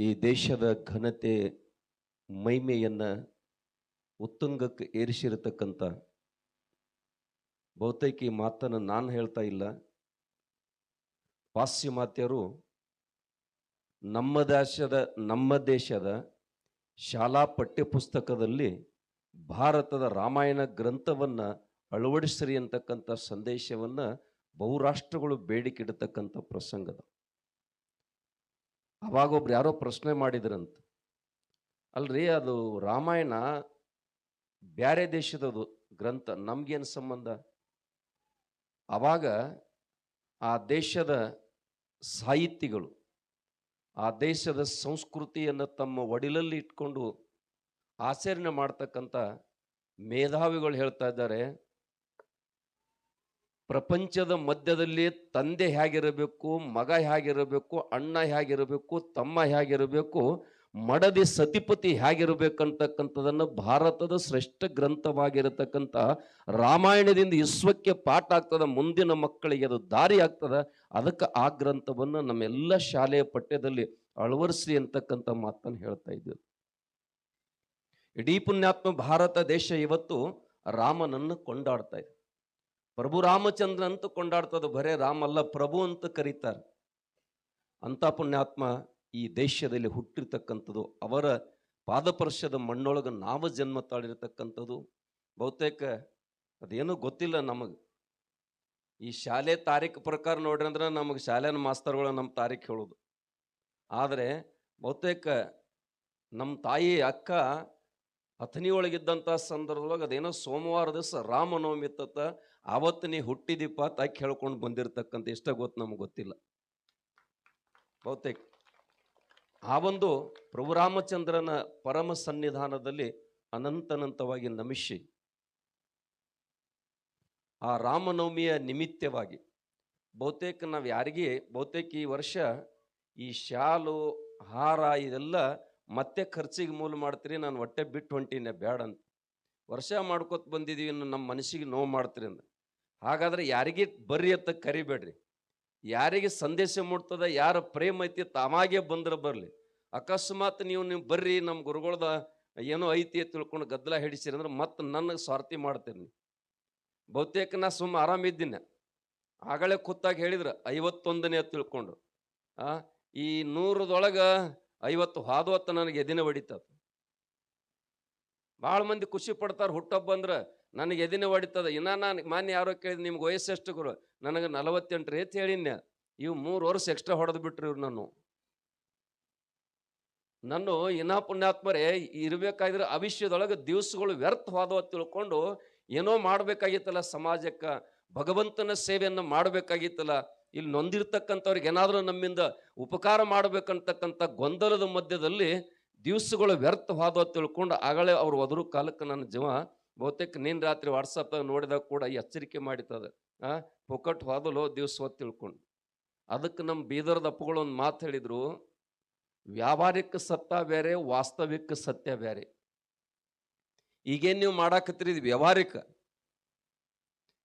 ಈ ದೇಶದ ಘನತೆ ಮೈಮೆಯನ್ನು ಉತ್ತುಂಗಕ್ಕೆ ಏರಿಸಿರತಕ್ಕಂಥ ಬಹುತೇಕ ಮಾತನ್ನು ನಾನು ಹೇಳ್ತಾ ಇಲ್ಲ. ಪಾಶ್ಚಿಮಾತ್ಯರು ನಮ್ಮ ದೇಶದ ನಮ್ಮ ದೇಶದ ಶಾಲಾ ಪಠ್ಯಪುಸ್ತಕದಲ್ಲಿ ಭಾರತದ ರಾಮಾಯಣ ಗ್ರಂಥವನ್ನು ಅಳವಡಿಸ್ರಿ ಅಂತಕ್ಕಂಥ ಸಂದೇಶವನ್ನು ಬಹುರಾಷ್ಟ್ರಗಳು ಬೇಡಿಕೆ ಇಡತಕ್ಕಂಥ ಪ್ರಸಂಗದ. ಅವಾಗ ಒಬ್ರು ಯಾರೋ ಪ್ರಶ್ನೆ ಮಾಡಿದ್ರಂತ. ಅಲ್ರಿ, ಅದು ರಾಮಾಯಣ ಬ್ಯಾರೆ ದೇಶದದು ಗ್ರಂಥ, ನಮ್ಗೇನು ಸಂಬಂಧ? ಅವಾಗ ಆ ದೇಶದ ಸಾಹಿತಿಗಳು ಆ ದೇಶದ ಸಂಸ್ಕೃತಿಯನ್ನು ತಮ್ಮ ಒಡಿಲಲ್ಲಿ ಇಟ್ಕೊಂಡು ಆಚರಣೆ ಮಾಡ್ತಕ್ಕಂಥ ಮೇಧಾವಿಗಳು ಹೇಳ್ತಾ ಇದ್ದಾರೆ. ಪ್ರಪಂಚದ ಮಧ್ಯದಲ್ಲಿ ತಂದೆ ಹೇಗಿರಬೇಕು, ಮಗ ಹೇಗಿರಬೇಕು, ಅಣ್ಣ ಹೇಗಿರಬೇಕು, ತಮ್ಮ ಹೇಗಿರಬೇಕು, ಮಡದಿ ಸತಿಪತಿ ಹೇಗಿರಬೇಕಂತಕ್ಕಂಥದ್ದನ್ನು ಭಾರತದ ಶ್ರೇಷ್ಠ ಗ್ರಂಥವಾಗಿರತಕ್ಕಂಥ ರಾಮಾಯಣದಿಂದ ವಿಶ್ವಕ್ಕೆ ಪಾಠ ಆಗ್ತದೆ, ಮುಂದಿನ ಮಕ್ಕಳಿಗೆ ಅದು ದಾರಿ ಆಗ್ತದ, ಅದಕ್ಕೆ ಆ ಗ್ರಂಥವನ್ನು ನಮ್ಮೆಲ್ಲ ಶಾಲೆಯ ಪಠ್ಯದಲ್ಲಿ ಅಳವಡಿಸ್ರಿ ಅಂತಕ್ಕಂಥ ಮಾತನ್ನು ಹೇಳ್ತಾ ಇದ್ದೀವಿ. ಇಡೀ ಪುಣ್ಯಾತ್ಮ ಭಾರತ ದೇಶ ಇವತ್ತು ರಾಮನನ್ನು ಕೊಂಡಾಡ್ತಾ ಇದೆ. ಪ್ರಭು ರಾಮಚಂದ್ರ ಅಂತ ಕೊಂಡಾಡ್ತದ, ಬರೇ ರಾಮ ಅಲ್ಲ ಪ್ರಭು ಅಂತ ಕರೀತಾರೆ. ಅಂತ ಪುಣ್ಯಾತ್ಮ ಈ ದೇಶದಲ್ಲಿ ಹುಟ್ಟಿರ್ತಕ್ಕಂಥದ್ದು, ಅವರ ಪಾದಪರ್ಶದ ಮಣ್ಣೊಳಗೆ ನಾವು ಜನ್ಮ ತಾಳಿರ್ತಕ್ಕಂಥದ್ದು. ಬಹುತೇಕ ಅದೇನೂ ಗೊತ್ತಿಲ್ಲ ನಮಗೆ. ಈ ಶಾಲೆ ತಾರೀಕು ಪ್ರಕಾರ ನೋಡ್ರಿ ಅಂದ್ರೆ ನಮಗೆ ಶಾಲೆನ ಮಾಸ್ತರ್ಗಳು ನಮ್ಮ ತಾರೀಕು ಹೇಳೋದು. ಆದರೆ ಬಹುತೇಕ ನಮ್ಮ ತಾಯಿ ಅಕ್ಕ ಅಥಣಿ ಒಳಗಿದ್ದಂಥ ಸಂದರ್ಭದೊಳಗೆ ಅದೇನೋ ಸೋಮವಾರ ದಿವಸ ರಾಮನವಮಿ ಇತ್ತತ್ತ ಆವತ್ತು ನೀ ಹುಟ್ಟಿದಿಪ್ಪ ತಾಕಿ ಹೇಳ್ಕೊಂಡು ಬಂದಿರತಕ್ಕಂಥ ಇಷ್ಟ ಗೊತ್ತು ನಮ್ಗೆ ಗೊತ್ತಿಲ್ಲ. ಬಹುತೇಕ. ಆ ಒಂದು ಪ್ರಭು ರಾಮಚಂದ್ರನ ಪರಮ ಸನ್ನಿಧಾನದಲ್ಲಿ ಅನಂತನಂತವಾಗಿ ನಮಿಸಿ ಆ ರಾಮನವಮಿಯ ನಿಮಿತ್ತವಾಗಿ. ಬಹುತೇಕ ನಾವು ಯಾರಿಗೆ, ಬಹುತೇಕ ಈ ವರ್ಷ ಈ ಶಾಲು, ಹಾರ, ಇದೆಲ್ಲ ಮತ್ತೆ ಖರ್ಚಿಗೆ ಮೂಲ ಮಾಡ್ತೀರಿ, ನಾನು ಹೊಟ್ಟೆ ಬಿಟ್ಟು ಹೊಂಟೀನಿ ಬೇಡ ಅಂತ. ವರ್ಷ ಮಾಡ್ಕೊತ ಬಂದಿದ್ದೀವಿ ನಮ್ಮ ಮನಸ್ಸಿಗೆ ನೋವು ಮಾಡ್ತೀರಿ ಅಂದ್ರೆ. ಹಾಗಾದ್ರೆ ಯಾರಿಗೆ ಬರ್ರಿ ಅಂತ ಕರಿಬೇಡ್ರಿ. ಯಾರಿಗೆ ಸಂದೇಶ ಮುಟ್ತದ, ಯಾರ ಪ್ರೇಮ ಐತಿ ತಾವಾಗೆ ಬಂದ್ರೆ ಬರಲಿ. ಅಕಸ್ಮಾತ್ ನೀವು ನೀವು ಬರ್ರಿ ನಮ್ಮ ಗುರುಗಳದ ಏನೋ ಐತಿ ಅಂತ ತಿಳ್ಕೊಂಡು ಗದ್ದಲ ಹಿಡಿಸಿರಿ ಅಂದ್ರೆ ಮತ್ತೆ ನನ್ನ ಸ್ವಾರ್ಥಿ ಮಾಡ್ತೀನಿ ಬಹುತೇಕ ನಾ ಸುಮ್ಮ ಆರಾಮಿದ್ದೀನಿ ಆಗಲೇ ಕೂತಾಗಿ ಹೇಳಿದ್ರು ಐವತ್ತೊಂದನೇ ಅಂತ ತಿಳ್ಕೊಂಡು. ಆ, ಈ ನೂರದೊಳಗೆ ಐವತ್ತು ಹಾದೋತ್ತ ನನಗೆ ಎದಿನ ಹೊಡಿತದ. ಭಾಳ ಮಂದಿ ಖುಷಿ ಪಡ್ತಾರೆ ಹುಟ್ಟಬ್ಬ ಅಂದ್ರೆ ನನಗೆ ಎದಿನ ಹೊಡಿತದ. ಇನ್ನ ನಾನು ಮಾನ್ಯ ಯಾರೋ ಕೇಳಿದ್ ನಿಮ್ಗೆ ವಯಸ್ಸು ಎಷ್ಟು ಗುರು? ನನಗೆ ನಲವತ್ತೆಂಟು ರೀತಿ ಹೇಳಿನ್ಯ. ಇವು ಮೂರು ವರ್ಷ ಎಕ್ಸ್ಟ್ರಾ ಹೊಡೆದು ಬಿಟ್ರಿ ಇವ್ರು ನಾನು ನಾನು ಇನ್ನ ಪುಣ್ಯಾತ್ಮರೇ, ಇರ್ಬೇಕಾದ್ರೆ ಅವಿಷ್ಯದೊಳಗೆ ದಿವಸಗಳು ವ್ಯರ್ಥವಾದವ ತಿಳ್ಕೊಂಡು ಏನೋ ಮಾಡಬೇಕಾಗಿತ್ತಲ್ಲ ಸಮಾಜಕ್ಕೆ, ಭಗವಂತನ ಸೇವೆಯನ್ನು ಮಾಡಬೇಕಾಗಿತ್ತಲ್ಲ ಇಲ್ಲಿ ನೊಂದಿರ್ತಕ್ಕಂಥವ್ರಿಗೆ ಏನಾದರೂ ನಮ್ಮಿಂದ ಉಪಕಾರ ಮಾಡಬೇಕಂತಕ್ಕಂಥ ಗೊಂದಲದ ಮಧ್ಯದಲ್ಲಿ ದಿವಸಗಳು ವ್ಯರ್ಥವಾದ ತಿಳ್ಕೊಂಡು ಆಗಲೇ ಅವ್ರು ಒದರು ಕಾಲಕ್ಕೆ ನನ್ನ ಜೀವ ಬಹುತೇಕ ನೀನು ರಾತ್ರಿ ವಾಟ್ಸಪ್ ನೋಡಿದಾಗ ಕೂಡ ಎಚ್ಚರಿಕೆ ಮಾಡಿತದ ಆ, ಪೊಕಟ್ ಹೋದಲು ದಿವಸ ಹೊತ್ತು ತಿಳ್ಕೊಂಡು. ಅದಕ್ಕೆ ನಮ್ಮ ಬೀದರದ ಅಪ್ಪುಗಳು ಒಂದು ಮಾತು ಹೇಳಿದರು, ವ್ಯಾವಹಾರಿಕ ಸತ್ಯ ಬೇರೆ, ವಾಸ್ತವಿಕ ಸತ್ಯ ಬೇರೆ. ಈಗೇನು ನೀವು ಮಾಡಾಕತ್ತೀರಿ? ಇದು ವ್ಯಾವಹಾರಿಕ.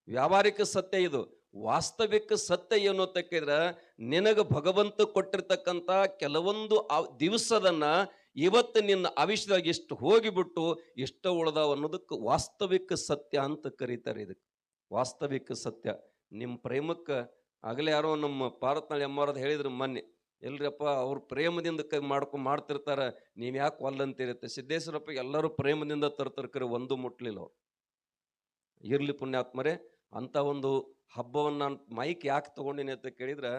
ವ್ಯಾವಹಾರಿಕ ಸತ್ಯ ಇದು. ವಾಸ್ತವಿಕ ಸತ್ಯ ಏನು ತಕ್ಕಿದ್ರೆ ನಿನಗೆ ಭಗವಂತ ಕೊಟ್ಟಿರ್ತಕ್ಕಂಥ ಕೆಲವೊಂದು ದಿವಸದನ್ನ ಇವತ್ತು ನಿನ್ನ ಆವಿಷ್ಯದಾಗ ಇಷ್ಟು ಹೋಗಿಬಿಟ್ಟು ಇಷ್ಟ ಉಳ್ದಾವ ಅನ್ನೋದಕ್ಕೆ ವಾಸ್ತವಿಕ ಸತ್ಯ ಅಂತ ಕರೀತಾರೆ ಇದಕ್ಕೆ ವಾಸ್ತವಿಕ ಸತ್ಯ. ನಿಮ್ಮ ಪ್ರೇಮಕ್ಕೆ ಆಗಲೇ ಯಾರೋ ನಮ್ಮ ಪಾರತ್ನಾಳಿ ಅಮ್ಮವ್ರದ್ದು ಹೇಳಿದ್ರು ಮೊನ್ನೆ, ಎಲ್ರಪ್ಪ ಅವ್ರು ಪ್ರೇಮದಿಂದ ಕೈ ಮಾಡ್ಕೊಂಡು ಮಾಡ್ತಿರ್ತಾರೆ, ನೀವು ಯಾಕೆ ಒಲ್ಲಂತಿರುತ್ತೆ ಸಿದ್ದೇಶ್ವರಪ್ಪ ಎಲ್ಲರೂ ಪ್ರೇಮದಿಂದ ತರ್ತಾರೆ ಕರೆ, ಒಂದು ಮುಟ್ಲಿಲ್ಲ ಅವ್ರು. ಇರ್ಲಿ ಪುಣ್ಯಾತ್ಮರೇ ಅಂತ ಒಂದು ಹಬ್ಬವನ್ನು ನಾನು ಮೈಕ್ ಯಾಕೆ ತೊಗೊಂಡಿನಿ ಅಂತ ಕೇಳಿದ್ರೆ,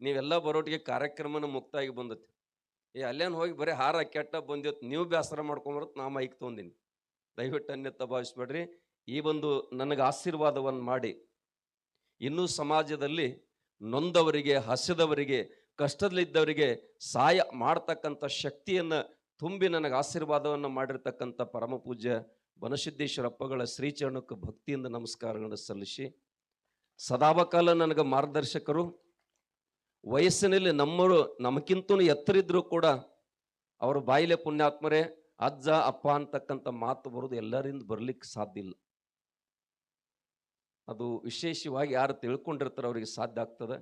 ನೀವೆಲ್ಲ ಬರೋಟಿಗೆ ಕಾರ್ಯಕ್ರಮನ ಮುಕ್ತಾಗಿ ಬಂದತಿ. ಏ, ಅಲ್ಲೇನು ಹೋಗಿ ಬರೀ ಹಾರ ಕೆಟ್ಟ ಬಂದಿತ್ತು, ನೀವು ಬೇಸರ ಮಾಡ್ಕೊಂಬರತ್ತೆ ನಾ ಮೈಕ್ ತೊಗೊಂಡಿನಿ. ದಯವಿಟ್ಟು ಅನ್ಯತ್ತ ಭಾವಿಸ್ಬೇಡ್ರಿ. ಈ ಒಂದು ನನಗೆ ಆಶೀರ್ವಾದವನ್ನು ಮಾಡಿ. ಇನ್ನೂ ಸಮಾಜದಲ್ಲಿ ನೊಂದವರಿಗೆ, ಹಸಿದವರಿಗೆ, ಕಷ್ಟದಲ್ಲಿದ್ದವರಿಗೆ ಸಹಾಯ ಮಾಡ್ತಕ್ಕಂಥ ಶಕ್ತಿಯನ್ನು ತುಂಬಿ ನನಗೆ ಆಶೀರ್ವಾದವನ್ನು ಮಾಡಿರ್ತಕ್ಕಂಥ ಪರಮ ಪೂಜ್ಯ ಬನಸಿದ್ದೇಶ್ವರಪ್ಪಗಳ ಶ್ರೀಚರಣಕ್ಕೆ ಭಕ್ತಿಯಿಂದ ನಮಸ್ಕಾರಗಳನ್ನು ಸಲ್ಲಿಸಿ. ಸದಾಬಕಾಲ ನನಗೆ ಮಾರ್ಗದರ್ಶಕರು, ವಯಸ್ಸಿನಲ್ಲಿ ನಮ್ಮರು ನಮಗಿಂತೂ ಎತ್ತರಿದ್ರು ಕೂಡ ಅವರ ಬಾಯಿಲೆ ಪುಣ್ಯಾತ್ಮರೇ, ಅಜ್ಜ, ಅಪ್ಪ ಅಂತಕ್ಕಂಥ ಮಾತು ಬರೋದು ಎಲ್ಲರಿಂದ ಬರ್ಲಿಕ್ಕೆ ಸಾಧ್ಯ ಇಲ್ಲ. ಅದು ವಿಶೇಷವಾಗಿ ಯಾರು ತಿಳ್ಕೊಂಡಿರ್ತಾರೆ ಅವರಿಗೆ ಸಾಧ್ಯ ಆಗ್ತದೆ.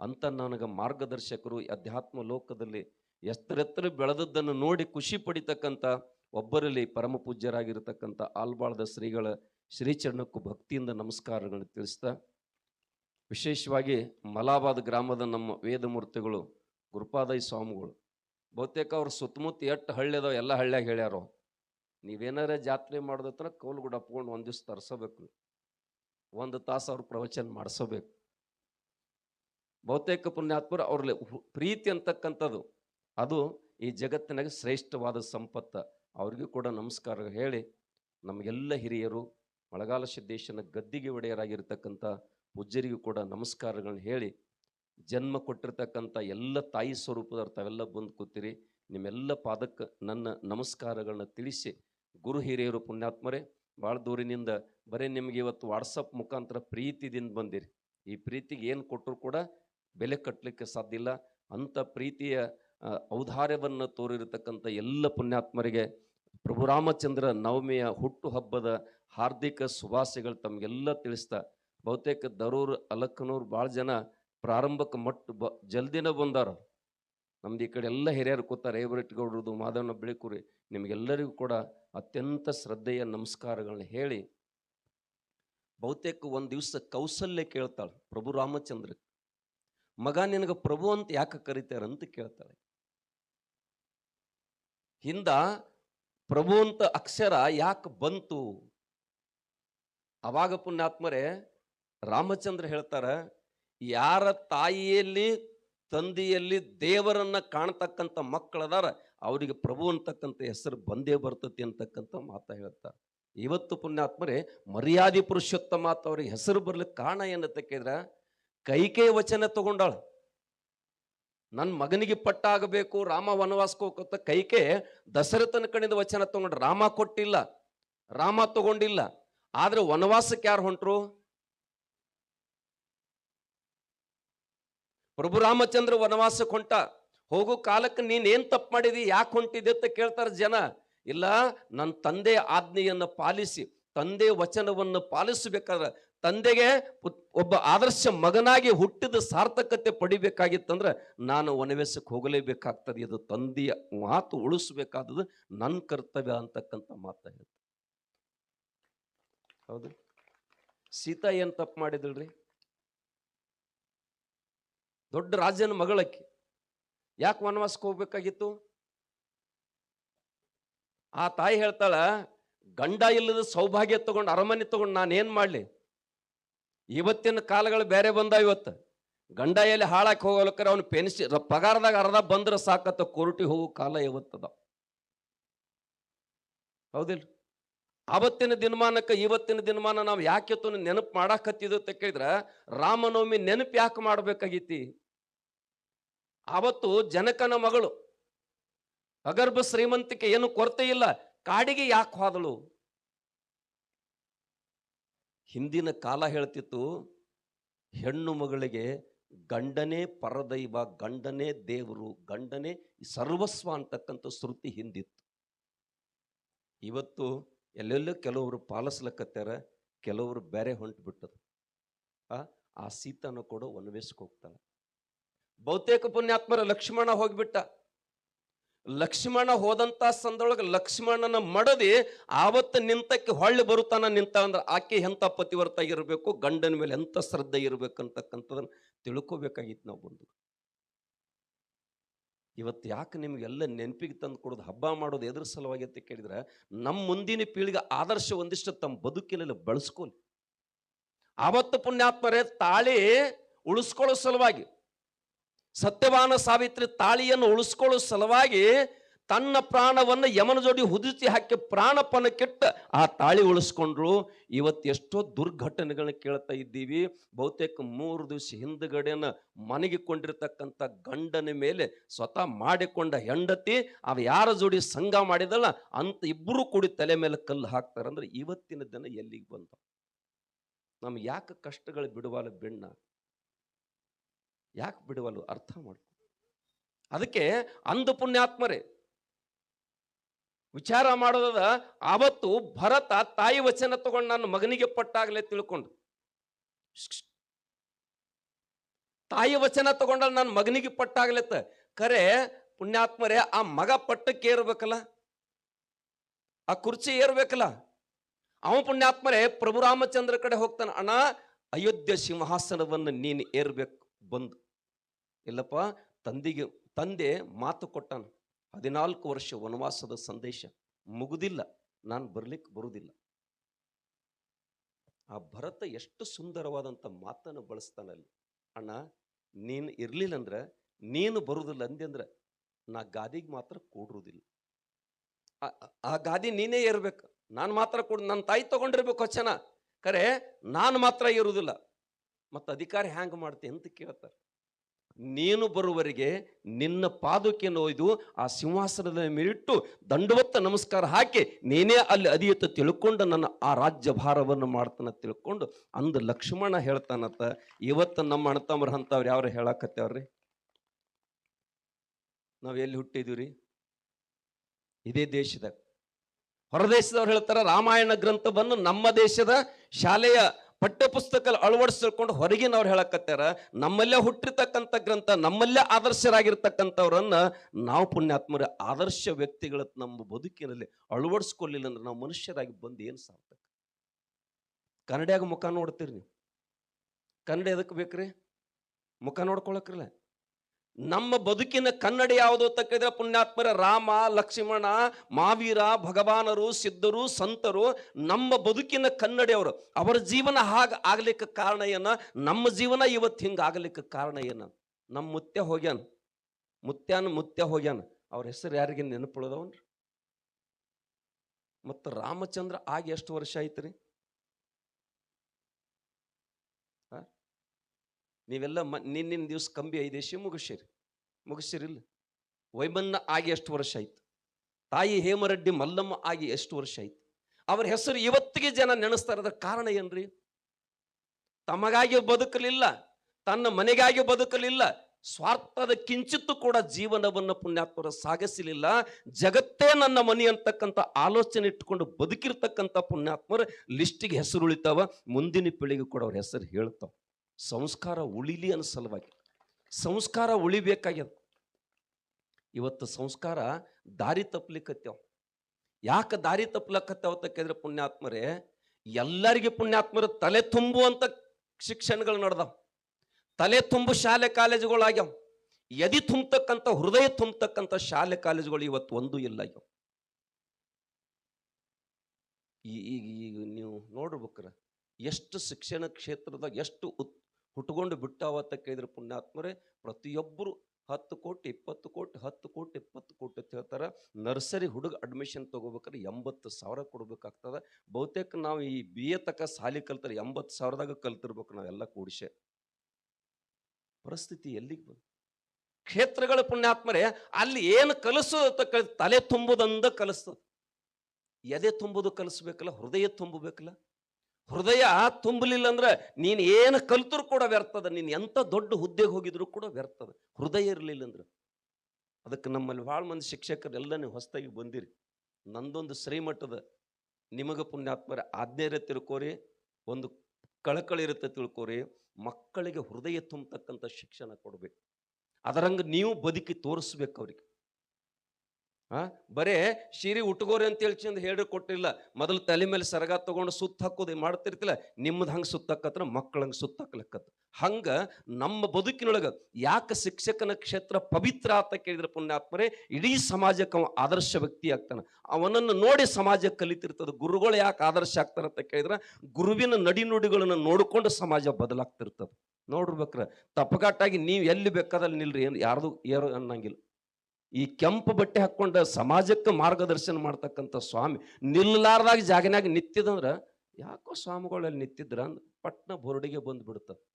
ಅಂತ ನನಗೆ ಮಾರ್ಗದರ್ಶಕರು ಅಧ್ಯಾತ್ಮ ಲೋಕದಲ್ಲಿ ಎತ್ತರೆತ್ತರ ಬೆಳೆದದ್ದನ್ನು ನೋಡಿ ಖುಷಿ ಪಡಿತಕ್ಕಂಥ ಒಬ್ಬರಲ್ಲಿ ಪರಮ ಪೂಜ್ಯರಾಗಿರ್ತಕ್ಕಂಥ ಆಲ್ಬಾಳದ ಶ್ರೀಗಳ ಶ್ರೀಚರಣಕ್ಕೂ ಭಕ್ತಿಯಿಂದ ನಮಸ್ಕಾರಗಳನ್ನು ತಿಳಿಸ್ತಾ ವಿಶೇಷವಾಗಿ ಮಲಾಬಾದ್ ಗ್ರಾಮದ ನಮ್ಮ ವೇದಮೂರ್ತಿಗಳು ಗುರುಪಾದೈ ಸ್ವಾಮಿಗಳು. ಬಹುತೇಕ ಅವ್ರ ಸುತ್ತಮುತ್ತ ಎಷ್ಟು ಹಳ್ಳಿ ಅದಾವ, ಎಲ್ಲ ಹಳ್ಳಿಯಾಗ ಹೇಳ್ಯಾರ. ಅವ್ರು. ನೀವೇನಾರ ಜಾತ್ರೆ ಮಾಡೋದತ್ರ ಕೌಲ್ಗುಡ ಅಪ್ಕೊಂಡು ಒಂದು ದಿವ್ಸ ತರಿಸಬೇಕು. ಒಂದು ತಾಸು ಅವ್ರ ಪ್ರವಚನ ಮಾಡಿಸಬೇಕು. ಬಹುತೇಕ ಪುಣ್ಯಾತ್ಮರು ಅವ್ರಲ್ಲಿ ಹು- ಪ್ರೀತಿ ಅಂತಕ್ಕಂಥದ್ದು. ಅದು ಈ ಜಗತ್ತಿನಾಗ ಶ್ರೇಷ್ಠವಾದ ಸಂಪತ್ತ. ಅವ್ರಿಗೂ ಕೂಡ ನಮಸ್ಕಾರ ಹೇಳಿ, ನಮಗೆಲ್ಲ ಹಿರಿಯರು, ಮಳೆಗಾಲ ಸಿದ್ದೇಶನ ಗದ್ದಿಗೆ ಒಡೆಯರಾಗಿರ್ತಕ್ಕಂಥ ಪೂಜ್ಯರಿಗೂ ಕೂಡ ನಮಸ್ಕಾರಗಳನ್ನ ಹೇಳಿ, ಜನ್ಮ ಕೊಟ್ಟಿರ್ತಕ್ಕಂಥ ಎಲ್ಲ ತಾಯಿ ಸ್ವರೂಪದವ್ರು ತಾವೆಲ್ಲ ಬಂದು ಕೂತಿರಿ, ನಿಮ್ಮೆಲ್ಲ ಪಾದಕ್ಕೆ ನನ್ನ ನಮಸ್ಕಾರಗಳನ್ನ ತಿಳಿಸಿ, ಗುರು ಹಿರಿಯರು ಪುಣ್ಯಾತ್ಮರೇ ಭಾಳ ದೂರಿನಿಂದ ಬರೀ ನಿಮ್ಗೆ ಇವತ್ತು ವಾಟ್ಸಪ್ ಮುಖಾಂತರ ಪ್ರೀತಿದಿಂದ ಬಂದಿರಿ. ಈ ಪ್ರೀತಿಗೆ ಏನು ಕೊಟ್ಟರು ಕೂಡ ಬೆಲೆ ಕಟ್ಟಲಿಕ್ಕೆ ಸಾಧ್ಯ ಇಲ್ಲ. ಅಂಥ ಪ್ರೀತಿಯ ಔದಾರ್ಯವನ್ನು ತೋರಿರತಕ್ಕಂಥ ಎಲ್ಲ ಪುಣ್ಯಾತ್ಮರಿಗೆ ಪ್ರಭು ರಾಮಚಂದ್ರ ನವಮಿಯ ಹುಟ್ಟುಹಬ್ಬದ ಹಾರ್ದಿಕ ಶುಭಾಶಯಗಳು ತಮಗೆಲ್ಲ ತಿಳಿಸ್ತಾ ಬಹುತೇಕ ದರೂರ್ ಅಲಕ್ಕನೂರು ಭಾಳ ಜನ ಪ್ರಾರಂಭಕ್ಕೆ ಮಟ್ಟು ಬ, ಜಲ್ದಿನ ಬಂದಾರ. ನಮ್ದು ಈ ಕಡೆ ಎಲ್ಲ ಹಿರಿಯರು ಕೂತಾರೆ ಗೌಡ್ರದು ಮಾಧವನ ಬೆಳಕುರಿ ನಿಮಗೆಲ್ಲರಿಗೂ ಕೂಡ ಅತ್ಯಂತ ಶ್ರದ್ಧೆಯ ನಮಸ್ಕಾರಗಳನ್ನ ಹೇಳಿ. ಬಹುತೇಕ ಒಂದು ದಿವಸ ಕೌಸಲ್ಯ ಕೇಳ್ತಾಳೆ, ಪ್ರಭು ರಾಮಚಂದ್ರ, ಮಗ ನಿನಗೆ ಪ್ರಭು ಅಂತ ಯಾಕೆ ಕರೀತಾರೆ? ಅಂತ ಕೇಳ್ತಾಳೆ. ಹಿಂದ ಪ್ರಭು ಅಂತ ಅಕ್ಷರ ಯಾಕೆ ಬಂತು? ಅವಾಗ ಪುಣ್ಯಾತ್ಮರೇ ರಾಮಚಂದ್ರ ಹೇಳ್ತಾರ, ಯಾರ ತಾಯಿಯಲ್ಲಿ, ತಂದೆಯಲ್ಲಿ ದೇವರನ್ನ ಕಾಣ್ತಕ್ಕಂಥ ಮಕ್ಕಳದಾರ, ಅವರಿಗೆ ಪ್ರಭು ಅಂತಕ್ಕಂಥ ಹೆಸರು ಬಂದೇ ಬರ್ತತಿ ಅಂತಕ್ಕಂಥ ಮಾತಾ ಹೇಳ್ತಾರೆ. ಇವತ್ತು ಪುಣ್ಯಾತ್ಮರೇ, ಮರ್ಯಾದೆ ಪುರುಷೋತ್ತಮ ಅಂತ ಅವ್ರಿಗೆ ಹೆಸರು ಬರ್ಲಿಕ್ಕೆ ಕಾರಣ ಏನಂತ ಕೇಳಿದ್ರ ಕೈಕೇ ವಚನ ತಗೊಂಡಾಳ. ನನ್ನ ಮಗನಿಗೆ ಪಟ್ಟಾಗಬೇಕು, ರಾಮ ವನವಾಸಕ್ಕೆ ಕೈಕೆ ದಶರಥನ ಕಣಿದ ವಚನ ತಗೊಂಡ್ರ ರಾಮ ಕೊಟ್ಟಿಲ್ಲ, ರಾಮ ತಗೊಂಡಿಲ್ಲ. ಆದ್ರೆ ವನವಾಸಕ್ಕೆ ಯಾರು ಹೊಂಟ್ರು? ಪ್ರಭು ರಾಮಚಂದ್ರ ವನವಾಸಕ್ಕೆ ಹೊಂಟ ಹೋಗೋ ಕಾಲಕ್ಕೆ ನೀನ್ ಏನ್ ತಪ್ಪು ಮಾಡಿದಿ, ಯಾಕೆ ಹೊಂಟಿದೆ ಅಂತ ಕೇಳ್ತಾರೆ ಜನ. ಇಲ್ಲ ನನ್ನ ತಂದೆ ಆಜ್ಞೆಯನ್ನು ಪಾಲಿಸಿ, ತಂದೆ ವಚನವನ್ನು ಪಾಲಿಸಬೇಕಾದ್ರೆ, ತಂದೆಗೆ ಒಬ್ಬ ಆದರ್ಶ ಮಗನಾಗಿ ಹುಟ್ಟಿದ ಸಾರ್ಥಕತೆ ಪಡಿಬೇಕಾಗಿತ್ತಂದ್ರೆ, ನಾನು ವನವೇಶಕ್ಕೆ ಹೋಗಲೇಬೇಕಾಗ್ತದೆ. ಇದು ತಂದೆಯ ಮಾತು ಉಳಿಸ್ಬೇಕಾದದ್ದು ನನ್ನ ಕರ್ತವ್ಯ ಅಂತಕ್ಕಂಥ ಮಾತ ಹೇಳ್ತಾರೆ. ಹೌದು. ಸೀತಾ ಏನು ತಪ್ಪು ಮಾಡಿದಳ್ರಿ ದೊಡ್ಡ ರಾಜನ ಮಗಳಕ್ಕೆ ಯಾಕೆ ವನವಾಸಕ್ಕೆ ಹೋಗ್ಬೇಕಾಗಿತ್ತು? ಆ ತಾಯಿ ಹೇಳ್ತಾಳ, ಗಂಡ ಇಲ್ಲದ ಸೌಭಾಗ್ಯ ತಗೊಂಡು, ಅರಮನೆ ತಗೊಂಡು ನಾನು ಏನ್ ಮಾಡ್ಲಿ? ಇವತ್ತಿನ ಕಾಲಗಳು ಬೇರೆ ಬಂದ ಇವತ್ತು. ಗಂಡ ಎಲ್ಲಿ ಹಾಳಾಕಿ ಹೋಗ್ಲಿಕ್ಕಾರ ಅವ್ನು ಪೆನ್ಸಿ ಪಗಾರದಾಗ ಅರ್ಧ ಬಂದ್ರೆ ಸಾಕತ್ತ, ಕೋರ್ಟಿ ಹೋಗೋ ಕಾಲ ಇವತ್ತದ ಹೌದಿಲ್ಲ ಆವತ್ತಿನ ದಿನಮಾನಕ್ಕೆ ಇವತ್ತಿನ ದಿನಮಾನ ನಾವು ಯಾಕೆ ನೆನಪು ಮಾಡಾಕತ್ತಿದ್ದು ಅಂತ ಕೇಳಿದ್ರೆ, ರಾಮನವಮಿ ನೆನಪು ಯಾಕೆ ಮಾಡ್ಬೇಕಾಗಿತಿ ಆವತ್ತು ಜನಕನ ಮಗಳು. ಅಗರ್ಭ ಶ್ರೀಮಂತಿಕೆ ಏನು ಕೊರತೆ ಇಲ್ಲ. ಕಾಡಿಗೆ ಯಾಕೆ ಹೋದಳು? ಹಿಂದಿನ ಕಾಲ ಹೇಳ್ತಿತ್ತು, ಹೆಣ್ಣು ಮಗಳಿಗೆ ಗಂಡನೇ ಪರದೈವ, ಗಂಡನೇ ದೇವರು, ಗಂಡನೇ ಸರ್ವಸ್ವ ಅಂತಕ್ಕಂಥ ಶ್ರುತಿ ಹಿಂದಿತ್ತು. ಇವತ್ತು ಎಲ್ಲೆಲ್ಲೋ ಕೆಲವರು ಪಾಲಿಸ್ಲಕ್ಕತ್ತಾರ ಕೆಲವರು ಬೇರೆ ಹೊಂಟು ಬಿಟ್ಟದ ಆ ಸೀತನ ಕೂಡ ಒನ್ವೇಸ್ಕೋಗ್ತಾಳೆ ಬಹುತೇಕ ಪುಣ್ಯಾತ್ಮರ ಲಕ್ಷ್ಮಣ ಹೋಗಿಬಿಟ್ಟ. ಲಕ್ಷ್ಮಣ ಹೋದಂತ ಸಂದೊಳಗೆ ಲಕ್ಷ್ಮಣನ ಮಡದಿ ಆವತ್ತು ನಿಂತಕ್ಕೆ ಹೊಳ್ಳಿ ಬರುತ್ತಾನ ನಿಂತ ಅಂದ್ರೆ ಆಕೆ ಎಂಥ ಪತಿವರ್ತ ಇರಬೇಕು, ಗಂಡನ ಮೇಲೆ ಎಂತ ಶ್ರದ್ಧೆ ಇರ್ಬೇಕಂತಕ್ಕಂಥದನ್ನ ತಿಳ್ಕೊಬೇಕಾಗಿತ್ತು ನಾವು ಬಂದು. ಇವತ್ತು ಯಾಕೆ ನಿಮಗೆಲ್ಲ ನೆನಪಿಗೆ ತಂದು ಕೊಡೋದು, ಹಬ್ಬ ಮಾಡೋದು ಎದ್ರ ಸಲುವಾಗಿ ಅಂತ ಕೇಳಿದ್ರೆ, ನಮ್ಮ ಮುಂದಿನ ಪೀಳಿಗೆ ಆದರ್ಶ ಒಂದಿಷ್ಟು ತಮ್ಮ ಬದುಕಿನಲ್ಲಿ ಬಳಸ್ಕೊಲಿ. ಆವತ್ತು ಪುಣ್ಯಾತ್ಮರೇ ತಾಳಿ ಉಳಿಸ್ಕೊಳ್ಳೋ ಸಲುವಾಗಿ. ಸತ್ಯವಾನ ಸಾವಿತ್ರಿ ತಾಳಿಯನ್ನು ಉಳಿಸ್ಕೊಳ್ಳೋ ಸಲುವಾಗಿ ತನ್ನ ಪ್ರಾಣವನ್ನು ಯಮನ ಜೋಡಿ ಹುದಿಸಿ ಹಾಕಿ ಪ್ರಾಣಪನ ಕೆಟ್ಟ ಆ ತಾಳಿ ಉಳಿಸ್ಕೊಂಡ್ರು. ಇವತ್ತು ಎಷ್ಟೋ ದುರ್ಘಟನೆಗಳನ್ನ ಕೇಳ್ತಾ ಇದ್ದೀವಿ. ಬಹುತೇಕ ಮೂರು ದಿವಸ ಹಿಂದ್ಗಡೆನ ಮನಗಿಕೊಂಡಿರ್ತಕ್ಕಂಥ ಗಂಡನ ಮೇಲೆ ಸ್ವತಃ ಮಾಡಿಕೊಂಡ ಹೆಂಡತಿ, ಅವ ಯಾರ ಜೋಡಿ ಸಂಘ ಮಾಡಿದಲ್ಲ, ಅಂತ ಇಬ್ಬರು ಕೂಡಿ ತಲೆ ಮೇಲೆ ಕಲ್ಲು ಹಾಕ್ತಾರಂದ್ರೆ ಇವತ್ತಿನ ದಿನ ಎಲ್ಲಿಗೆ ಬಂದ? ನಮ್ಗೆ ಯಾಕೆ ಕಷ್ಟಗಳು ಬಿಡುವಲ್ಲ ಬೆಣ್ಣ? ಯಾಕೆ ಬಿಡುವಲು ಅರ್ಥ ಮಾಡ್ಕೊ. ಅದಕ್ಕೆ ಅಂಧ ಪುಣ್ಯಾತ್ಮರೇ ವಿಚಾರ ಮಾಡೋದ ಆವತ್ತು ಭರತ ತಾಯಿ ವಚನ ತಗೊಂಡು ನನ್ನ ಮಗನಿಗೆ ಪಟ್ಟಾಗಲೇ ತಿಳ್ಕೊಂಡು ತಾಯಿ ವಚನ ತಗೊಂಡ ನನ್ನ ಮಗನಿಗೆ ಪಟ್ಟಾಗ್ಲತ್ತ ಕರೆ, ಪುಣ್ಯಾತ್ಮರೇ, ಆ ಮಗ ಪಟ್ಟಕ್ಕೆ ಏರ್ಬೇಕಲ್ಲ? ಆ ಕುರ್ಚಿ ಏರ್ಬೇಕಲ್ಲ? ಅವ ಪುಣ್ಯಾತ್ಮರೇ, ಪ್ರಭು ರಾಮಚಂದ್ರ ಕಡೆ ಹೋಗ್ತಾನೆ, ಅಣ್ಣ, ಅಯೋಧ್ಯ ಸಿಂಹಾಸನವನ್ನು ನೀನು ಏರ್ಬೇಕು, ಬಂದು. ಇಲ್ಲಪ್ಪ, ತಂದೆಗೆ, ತಂದೆ ಮಾತು ಕೊಟ್ಟನು. ಹದಿನಾಲ್ಕು ವರ್ಷ ವನವಾಸದ ಸಂದೇಶ. ಮುಗುದಿಲ್ಲ, ನಾನು ಬರ್ಲಿಕ್ಕೆ ಬರುವುದಿಲ್ಲ ಆ ಭರತ ಎಷ್ಟು ಸುಂದರವಾದಂಥ ಮಾತನ್ನು ಬಳಸ್ತಾನಲ್ಲಿ ಅಣ್ಣ, ನೀನು ಇರಲಿಲ್ಲ ಅಂದ್ರೆ, ನೀನು ಬರುವುದಿಲ್ಲ ಅಂದೆ ಅಂದ್ರೆ, ನಾ ಗಾದಿಗೆ ಮಾತ್ರ ಕೂಡಿರುವುದಿಲ್ಲ ಆ- ಆ ಗಾದಿ ನೀನೇ ಇರ್ಬೇಕು ನಾನು ಮಾತ್ರ ಕೂಡ ನನ್ನ ತಾಯಿ ತಗೊಂಡಿರ್ಬೇಕು ಅಚ್ಚನ ಖರೆ, ನಾನು ಮಾತ್ರ ಇರುವುದಿಲ್ಲ ಮತ್ತು ಅಧಿಕಾರಿ ಹ್ಯಾಂಗ ಮಾಡ್ತೀನಿ ಅಂತ ಕೇಳ್ತಾರೆ. ನೀನು ಬರುವವರಿಗೆ ನಿನ್ನ ಪಾದುಕೆಯನ್ನು ಒಯ್ದು ಆ ಸಿಂಹಾಸನದ ಮೇಲಿಟ್ಟು ದಂಡವತ್ತ ನಮಸ್ಕಾರ ಹಾಕಿ ನೀನೇ ಅಲ್ಲಿ ಅದಿಯತ್ತ ತಿಳ್ಕೊಂಡು ನನ್ನ ಆ ರಾಜ್ಯ ಭಾರವನ್ನು ಮಾಡ್ತಾನ ತಿಳ್ಕೊಂಡು ಅಂದು ಲಕ್ಷ್ಮಣ ಹೇಳ್ತಾನತ್ತ ಇವತ್ತು ನಮ್ಮ ಅಣ್ಣತಮ್ಮರ ಅಂತವ್ರು ಯಾರು ಹೇಳಕತ್ತೇವ್ರಿ? ನಾವು ಎಲ್ಲಿ ಹುಟ್ಟಿದೀವ್ರಿ? ಇದೇ ದೇಶದಾಗ. ಹೊರದೇಶದವ್ರು ಹೇಳ್ತಾರೆ ರಾಮಾಯಣ ಗ್ರಂಥವನ್ನು ನಮ್ಮ ದೇಶದ ಶಾಲೆಯ ಪಠ್ಯಪುಸ್ತಕ ಹೊರಗಿನ ಅವ್ರು ಹೇಳಕತ್ತಾರ ನಮ್ಮಲ್ಲೇ ಹುಟ್ಟಿರ್ತಕ್ಕಂಥ ಗ್ರಂಥ, ನಮ್ಮಲ್ಲೇ ಆದರ್ಶರಾಗಿರ್ತಕ್ಕಂಥವ್ರನ್ನ ನಾವು ಪುಣ್ಯಾತ್ಮರ ಆದರ್ಶ ವ್ಯಕ್ತಿಗಳ ನಮ್ಮ ಬದುಕಿನಲ್ಲಿ ಅಳವಡಿಸ್ಕೊಳ್ಳಿಲ್ಲ ಅಂದ್ರೆ ನಾವು ಮನುಷ್ಯರಾಗಿ ಬಂದು ಏನು ಸಾರ್ಥಕ? ಕನ್ನಡಿಯಾಗ ಮುಖ ನೋಡ್ತೀರಿ ನೀವು. ಕನ್ನಡ ಎದಕ್ಕೆ ಬೇಕ್ರಿ? ಮುಖ ನೋಡ್ಕೊಳಕ್ರಲ್ಲ. ನಮ್ಮ ಬದುಕಿನ ಕನ್ನಡ ಯಾವುದು ಅಂತ ಕೇಳಿದ್ರೆ ಪುಣ್ಯಾತ್ಮರ ರಾಮ, ಲಕ್ಷ್ಮಣ, ಮಾವೀರ, ಭಗವಾನರು, ಸಿದ್ಧರು, ಸಂತರು, ನಮ್ಮ ಬದುಕಿನ ಕನ್ನಡಿಯವರು. ಅವರ ಜೀವನ ಹಾಗೆ ಆಗ್ಲಿಕ್ಕೆ ಕಾರಣ ಏನ? ನಮ್ಮ ಜೀವನ ಇವತ್ತು ಹಿಂಗೆ ಆಗ್ಲಿಕ್ಕೆ ಕಾರಣ ಏನ? ನಮ್ಮ ಮುತ್ಯ ಹೋಗ್ಯಾನ. ಮುತ್ಯಾನ ಮುತ್ಯ ಹೋಗ್ಯಾನ. ಅವ್ರ ಹೆಸರು ಯಾರಿಗೆ ನೆನಪುಳದವನ್ರಿ? ಮತ್ತು ರಾಮಚಂದ್ರ ಆಗಿ ಎಷ್ಟು ವರ್ಷ ಆಯ್ತ್ರಿ? ಆ? ನೀವೆಲ್ಲ ಮ, ನಿನ್ನಿನ ದಿವಸ ಕಂಬಿ ಐದೇಶಿ ಮುಗಿಸಿರಿ ಮುಗಿಸಿರಿಲ್ಲ ವೈಮನ್ನ ಆಗಿ ಎಷ್ಟು ವರ್ಷ ಆಯ್ತು? ತಾಯಿ ಹೇಮರೆಡ್ಡಿ ಮಲ್ಲಮ್ಮ ಆಗಿ ಎಷ್ಟು ವರ್ಷ ಆಯ್ತು? ಅವ್ರ ಹೆಸರು ಇವತ್ತಿಗೆ ಜನ ನೆನೆಸ್ತಾ ಕಾರಣ ಏನ್ರಿ? ತಮಗಾಗಿ ಬದುಕಲಿಲ್ಲ, ತನ್ನ ಮನೆಗಾಗಿ ಬದುಕಲಿಲ್ಲ ಸ್ವಾರ್ಥದ ಕಿಂಚಿತ್ತು ಕೂಡ ಜೀವನವನ್ನು ಪುಣ್ಯಾತ್ಮರ ಸಾಗಿಸಲಿಲ್ಲ. ಜಗತ್ತೇ ನನ್ನ ಮನೆ ಅಂತಕ್ಕಂಥ ಆಲೋಚನೆ ಇಟ್ಕೊಂಡು ಬದುಕಿರ್ತಕ್ಕಂಥ ಪುಣ್ಯಾತ್ಮರ ಲಿಸ್ಟಿಗೆ ಹೆಸರು ಉಳಿತಾವ ಮುಂದಿನ ಪೀಳಿಗೆ ಕೂಡ ಅವ್ರ ಹೆಸರು ಹೇಳ್ತಾವ. ಸಂಸ್ಕಾರ ಉಳಿಲಿ ಅನ್ನೋ ಸಲುವಾಗಿ. ಸಂಸ್ಕಾರ ಉಳಿಬೇಕಾಗ್ಯದ. ಇವತ್ತು ಸಂಸ್ಕಾರ ದಾರಿ ತಪ್ಪಲಿಕ್ಕತ್ಯಾವ ಯಾಕೆ ದಾರಿ ತಪ್ಪಲಕ್ಕತ್ತೇವ ಅಂತ ಕೇಳಿದ್ರೆ ಪುಣ್ಯಾತ್ಮರೇ, ಎಲ್ಲರಿಗೆ ಪುಣ್ಯಾತ್ಮರ ತಲೆ ತುಂಬುವಂತ ಶಿಕ್ಷಣಗಳು ನಡೆದವು. ತಲೆ ತುಂಬು ಶಾಲೆ ಕಾಲೇಜುಗಳಾಗ್ಯಾವ. ಎದಿ ತುಂಬತಕ್ಕಂಥ, ಹೃದಯ ತುಂಬತಕ್ಕಂಥ ಶಾಲೆ ಕಾಲೇಜುಗಳು ಇವತ್ತು ಒಂದು ಇಲ್ಲ ಆಗ್ಯಾವ. ಈಗ ಈಗ ನೀವು ನೋಡ್ಬೇಕ್ರ, ಎಷ್ಟು ಶಿಕ್ಷಣ ಕ್ಷೇತ್ರದಾಗ ಎಷ್ಟು ಉತ್ ಹುಟ್ಕೊಂಡು ಬಿಟ್ಟಾವತ್ತ ಕೇಳಿದ್ರೆ ಪುಣ್ಯಾತ್ಮರೇ, ಪ್ರತಿಯೊಬ್ಬರು ಹತ್ತು ಕೋಟಿ, ಇಪ್ಪತ್ತು ಕೋಟಿ, ಹತ್ತು ಕೋಟಿ, ಇಪ್ಪತ್ತು ಕೋಟಿ ಅಂತ ಹೇಳ್ತಾರೆ. ನರ್ಸರಿ ಹುಡುಗ ಅಡ್ಮಿಷನ್ ತೊಗೋಬೇಕಾದ್ರೆ ಎಂಬತ್ತು ಸಾವಿರ ಕೊಡ್ಬೇಕಾಗ್ತದೆ. ಬಹುತೇಕ ನಾವು ಈ ಬಿ ಎ ತಕ ಸಾಲಿ ಕಲ್ತಾರೆ ಎಂಬತ್ತು ಸಾವಿರದಾಗ ಕಲ್ತಿರ್ಬೇಕು ನಾವೆಲ್ಲ ಕೂಡಿಸೆ. ಪರಿಸ್ಥಿತಿ ಎಲ್ಲಿಗೆ ಬಂದು ಕ್ಷೇತ್ರಗಳ ಪುಣ್ಯಾತ್ಮರೇ, ಅಲ್ಲಿ ಏನು ಕಲಿಸೋದು ತಲೆ ತುಂಬುದಂದ ಕಲಿಸ್ತದೆ ಎದೆ ತುಂಬುದು ಕಲಿಸ್ಬೇಕಲ್ಲ, ಹೃದಯ ತುಂಬಬೇಕಲ್ಲ? ಹೃದಯ ತುಂಬಲಿಲ್ಲ ಅಂದ್ರೆ ನೀನು ಏನು ಕಲ್ತರೂ ಕೂಡ ವ್ಯರ್ಥದ, ನೀನು ಎಂಥ ದೊಡ್ಡ ಹುದ್ದೆಗೆ ಹೋಗಿದ್ರು ಕೂಡ ವ್ಯರ್ಥದ. ಹೃದಯ ಇರಲಿಲ್ಲ ಅಂದ್ರೆ. ಅದಕ್ಕೆ ನಮ್ಮಲ್ಲಿ ಭಾಳ ಮಂದಿ ಶಿಕ್ಷಕರು ಹೊಸದಾಗಿ ಬಂದಿರಿ. ನಂದೊಂದು ಶ್ರೀಮಠದ ನಿಮಗೆ ಪುಣ್ಯಾತ್ಮರ ಆಜ್ಞೆ ತಿಳ್ಕೋರಿ, ಒಂದು ಕಳಕಳಿ ಇರುತ್ತೆ ತಿಳ್ಕೋರಿ, ಮಕ್ಕಳಿಗೆ ಹೃದಯ ತುಂಬತಕ್ಕಂಥ ಶಿಕ್ಷಣ ಕೊಡ್ಬೇಕು. ಅದರಂಗ ನೀವು ಬದುಕಿ ತೋರಿಸ್ಬೇಕು ಅವ್ರಿಗೆ. ಆ? ಬರೇ ಶಿರಿ ಉಟ್ಕೋರಿ ಅಂತ ಹೇಳಿ ಚಂದ ಹೇಳಿ ಕೊಟ್ಟಿಲ್ಲ. ಮೊದಲು ತಲೆ ಮೇಲೆ ಸರಗ ತಗೊಂಡು ಸುತ್ತ ಹಾಕೋದು ಮಾಡ್ತಿರ್ತಿಲ್ಲ? ನಿಮ್ಮದು ಹಂಗೆ ಸುತ್ತಾಕತ್ರ ಮಕ್ಕಳಂಗೆ ಸುತ್ತಾಕ್ಲಕ್ಕತ್ತ ಹಂಗ ನಮ್ಮ ಬದುಕಿನೊಳಗ ಯಾಕೆ ಶಿಕ್ಷಕನ ಕ್ಷೇತ್ರ ಪವಿತ್ರ ಅಂತ ಕೇಳಿದ್ರೆ ಪುಣ್ಯಾತ್ಮರೇ, ಇಡೀ ಸಮಾಜಕ್ಕೆ ಅವ ಆದರ್ಶ ವ್ಯಕ್ತಿ ಆಗ್ತಾನೆ. ಅವನನ್ನು ನೋಡಿ ಸಮಾಜ ಕಲಿತಿರ್ತದೆ. ಗುರುಗಳು ಯಾಕೆ ಆದರ್ಶ ಆಗ್ತಾರೆ ಅಂತ ಕೇಳಿದ್ರೆ, ಗುರುವಿನ ನಡಿನುಡಿಗಳನ್ನು ನೋಡಿಕೊಂಡು ಸಮಾಜ ಬದಲಾಗ್ತಿರ್ತದೆ. ನೋಡ್ಬೇಕ್ರ ತಪ್ಪಗಾಟಾಗಿ ನೀವು ಎಲ್ಲಿ ಬೇಕಾದಲ್ಲಿ ನಿಲ್ರಿ ಏನು ಯಾರ್ದು ಯಾರು ಅನ್ನಂಗಿಲ್ಲ. ಈ ಕೆಂಪು ಬಟ್ಟೆ ಹಾಕ್ಕೊಂಡ ಸಮಾಜಕ್ಕೆ ಮಾರ್ಗದರ್ಶನ ಮಾಡ್ತಕ್ಕಂಥ ಸ್ವಾಮಿ ನಿಲ್ಲಾರ್ದಾಗ ಜಾಗನ್ಯಾಗ ನಿತ್ತಿದಂದ್ರೆ ಯಾಕೋ ಸ್ವಾಮಿಗಳಲ್ಲಿ ನಿಂತಿದ್ರ ಅಂದ್ ಪಟ್ನ ಬೋರ್ಡಿಗೆ ಬಂದು ಬಿಡ್ತದೆ.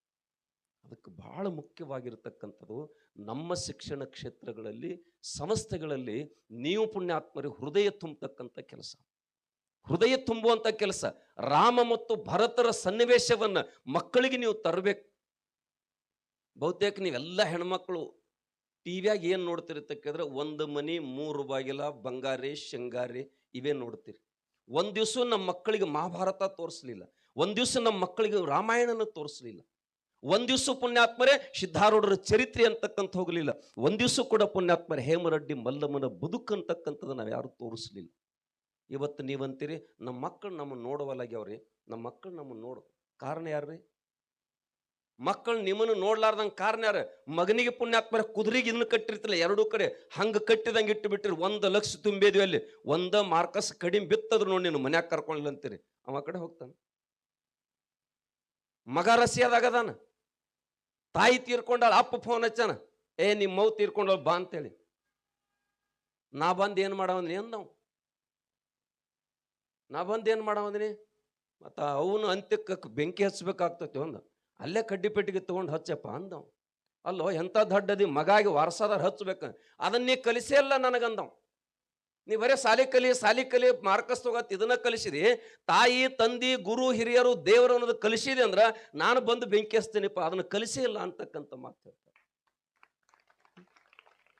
ಅದಕ್ಕೆ ಬಹಳ ಮುಖ್ಯವಾಗಿರ್ತಕ್ಕಂಥದ್ದು ನಮ್ಮ ಶಿಕ್ಷಣ ಕ್ಷೇತ್ರಗಳಲ್ಲಿ, ಸಂಸ್ಥೆಗಳಲ್ಲಿ ನೀವು ಪುಣ್ಯಾತ್ಮರಿ ಹೃದಯ ತುಂಬತಕ್ಕಂಥ ಕೆಲಸ. ಹೃದಯ ತುಂಬುವಂಥ ಕೆಲಸ. ರಾಮ ಮತ್ತು ಭರತರ ಸನ್ನಿವೇಶವನ್ನು ಮಕ್ಕಳಿಗೆ ನೀವು ತರಬೇಕು. ಬಹುತೇಕ ನೀವೆಲ್ಲ ಹೆಣ್ಮಕ್ಳು ಟಿವಿಯಾಗ ಏನು ನೋಡ್ತಿರ್ತಕ್ಕಂದ್ರೆ ಒಂದು ಮನಿ, ಮೂರು ಬಾಗಿಲ, ಬಂಗಾರಿ, ಶೃಂಗಾರಿ ಇವೇ ನೋಡ್ತೀರಿ. ಒಂದು ದಿವಸ ನಮ್ಮ ಮಕ್ಕಳಿಗೆ ಮಹಾಭಾರತ ತೋರಿಸ್ಲಿಲ್ಲ. ಒಂದು ದಿವಸ ನಮ್ಮ ಮಕ್ಕಳಿಗೆ ರಾಮಾಯಣನ ತೋರಿಸ್ಲಿಲ್ಲ. ಒಂದು ದಿವಸ ಪುಣ್ಯಾತ್ಮರೇ ಸಿದ್ಧಾರೂಢರ ಚರಿತ್ರೆ ಅಂತಕ್ಕಂಥ ಹೋಗಲಿಲ್ಲ. ಒಂದು ದಿವಸ ಕೂಡ ಪುಣ್ಯಾತ್ಮರ ಹೇಮರಡ್ಡಿ, ಮಲ್ಲಮ್ಮನ ಬದುಕು ಅಂತಕ್ಕಂಥದ್ದು ನಾವು ಯಾರು ತೋರಿಸ್ಲಿಲ್ಲ. ಇವತ್ತು ನೀವಂತೀರಿ ನಮ್ಮ ಮಕ್ಕಳು ನಮ್ಮನ್ನು ನೋಡುವಲ್ಲಾಗ್ಯಾವ್ರಿ. ನಮ್ಮ ಮಕ್ಕಳು ನಮ್ಮನ್ನು ನೋಡು ಕಾರಣ ಯಾರ್ರಿ? ಮಕ್ಕಳು ನಿಮ್ಮನ್ನು ನೋಡ್ಲಾರ್ದಂಗೆ ಕಾರಣ ಮಗನಿಗೆ ಹಾಕ್ಬಾರ ಕುದುರೆಗೆ ಇನ್ನು ಕಟ್ಟಿರ್ತಿಲ್ಲ. ಎರಡೂ ಕಡೆ ಹಂಗೆ ಕಟ್ಟಿದಂಗೆ ಇಟ್ಟು ಬಿಟ್ಟಿರಿ ಒಂದು ಲಕ್ಷ ತುಂಬಿದ್ವಿ ಅಲ್ಲಿ. ಒಂದ ಮಾರ್ಕಸ್ ಕಡಿಮೆ ಬಿತ್ತದ್ರು ನೋಡಿ ನೀನು ಮನ್ಯಾಗ ಕರ್ಕೊಳ್ಳಿಲ್ಲ ಅಂತೀರಿ. ಅವ ಕಡೆ ಹೋಗ್ತಾನೆ. ಮಗ ರಸಿಯಾದಾಗದಾನ ತಾಯಿ ತೀರ್ಕೊಂಡಾಳ, ಅಪ್ಪ ಫೋನ್ ಹಚ್ಚಾನ. ಏ ನಿಮ್ಮ ಮೌ ತೀರ್ಕೊಂಡಾಳ ಬಾ ಅಂತೇಳಿ. ನಾ ಬಂದು ಏನು ಮಾಡವಂದ್ನಿ ಅಂದವ್. ನಾ ಬಂದು ಏನು ಮಾಡವಂದ್ರಿ ಮತ್ತು ಅವನು ಅಂತ್ಯಕ್ಕೆ ಬೆಂಕಿ ಹಚ್ಬೇಕಾಗ್ತೈತಿ ಒಂದು. ಅಲ್ಲೇ ಕಡ್ಡಿ ಪೆಟ್ಟಿಗೆ ತಗೊಂಡು ಹಚ್ಚಪ್ಪ ಅಂದವ್. ಅಲ್ಲೋ ಎಂಥ ದೊಡ್ಡದಿ ಮಗಾಗಿ ವಾರಸದಾರ ಹಚ್ಚಬೇಕು. ಅದನ್ನೇ ಕಲಿಸೇ ಇಲ್ಲ ನನಗಂದವ್. ನೀ ಬರೇ ಸಾಲಿ ಕಲಿ ಸಾಲಿ ಕಲಿ, ಮಾರ್ಕಸ್ ತಗೋತ್ ಇದನ್ನ ಕಲಿಸಿದಿ? ತಾಯಿ, ತಂದಿ, ಗುರು, ಹಿರಿಯರು, ದೇವರು ಅನ್ನೋದು ಕಲಿಸಿದೆ ಅಂದ್ರೆ ನಾನು ಬಂದು ಬೆಂಕಿ ಹಚ್ತೀನಿಪ್ಪ ಅದನ್ನ ಕಲಿಸೇ ಇಲ್ಲ ಅಂತಕ್ಕಂಥ ಮಾತು ಹೇಳ್ತಾರೆ.